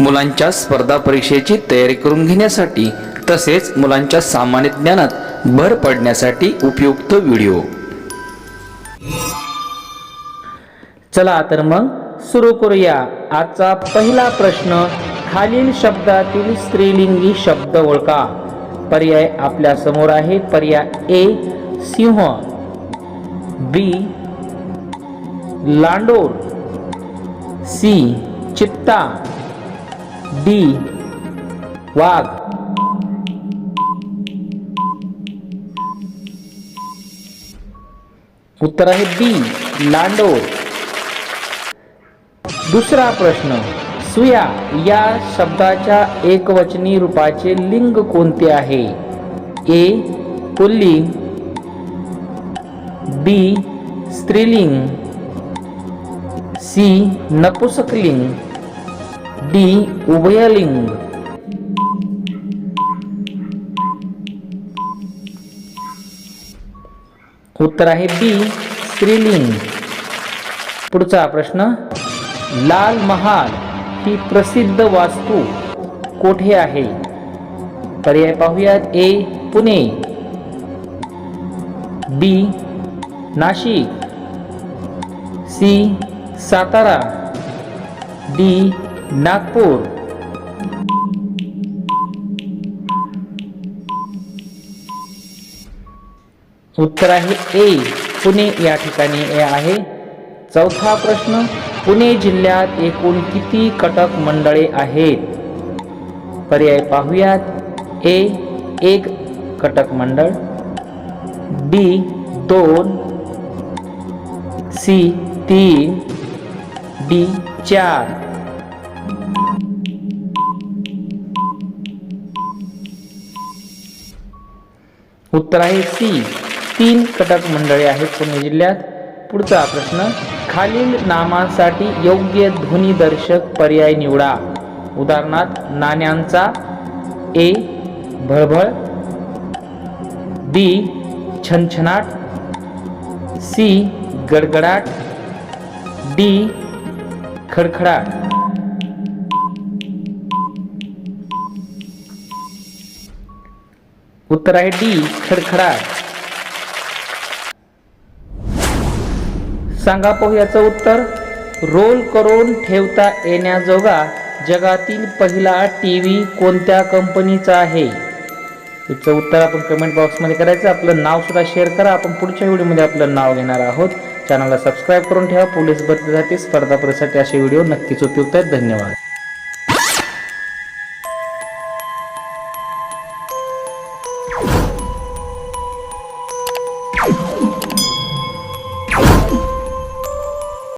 मुलांच्या स्पर्धा परीक्षेची तयारी करून घेण्यासाठी तसेच मुलांच्या सामान्य ज्ञानात भर पडण्यासाठी उपयुक्त व्हिडिओ. चला तर मग सुरू करूया आजचा पहिला प्रश्न. खालील शब्दातील स्त्रीलिंगी शब्द ओळखा. पर्याय आपल्यासमोर आहे. पर्याय ए सिंह. बी लांडोर. सी चित्ता. डी. वाघ. उत्तर आहे बी लांडोर दुसरा प्रश्न सुया या शब्दाच्या एकवचनी रूपाचे लिंग कोणते आहे? ए पुल्लिंग. बी स्त्रीलिंग. सी नपुसकलिंग. डी उभयलिंग. उत्तर आहे बी स्त्रीलिंग. पुढचा प्रश्न लाल महाल ही प्रसिद्ध वास्तू कोठे आहे? पर्याय पाहूयात A Pune. B Nashik. C Satara. D Nagpur. उत्तर आहे ए पुणे या ठिकाणी ए आहे. चौथा प्रश्न पुणे जिल्ह्यात एकूण किती कटक मंडळे आहेत? पर्याय पाहूयात. ए एक कटक मंडळ. बी दोन. सी तीन. डी चार. उत्तर आहे सी तीन कटक मंडळे आहेत पुणे जिल्ह्यात. पुढचा प्रश्न खालील नामासाठी योग्य ध्वनिदर्शक पर्याय निवडा. उदाहरणार्थ नाण्यांचा ए भळभळ बी छनछनाट सी गडगडाट डी खडखडाट. उत्तर आहे डी खडखडाट सांगा पोह्याचं याचं उत्तर. रोल करून ठेवता येण्याजोगा जगातील पहिला टी व्ही कोणत्या कंपनीचा आहे? याचं उत्तर आपण कमेंट बॉक्समध्ये करायचं. आपलं नाव सुद्धा शेअर करा. आपण पुढच्या व्हिडिओमध्ये आपलं नाव घेणार आहोत. चॅनलला सबस्क्राईब करून ठेवा. पोलीस भरतीसाठी स्पर्धा परीक्षेसाठी असे व्हिडिओ नक्कीच उपयुक्त आहेत. धन्यवाद.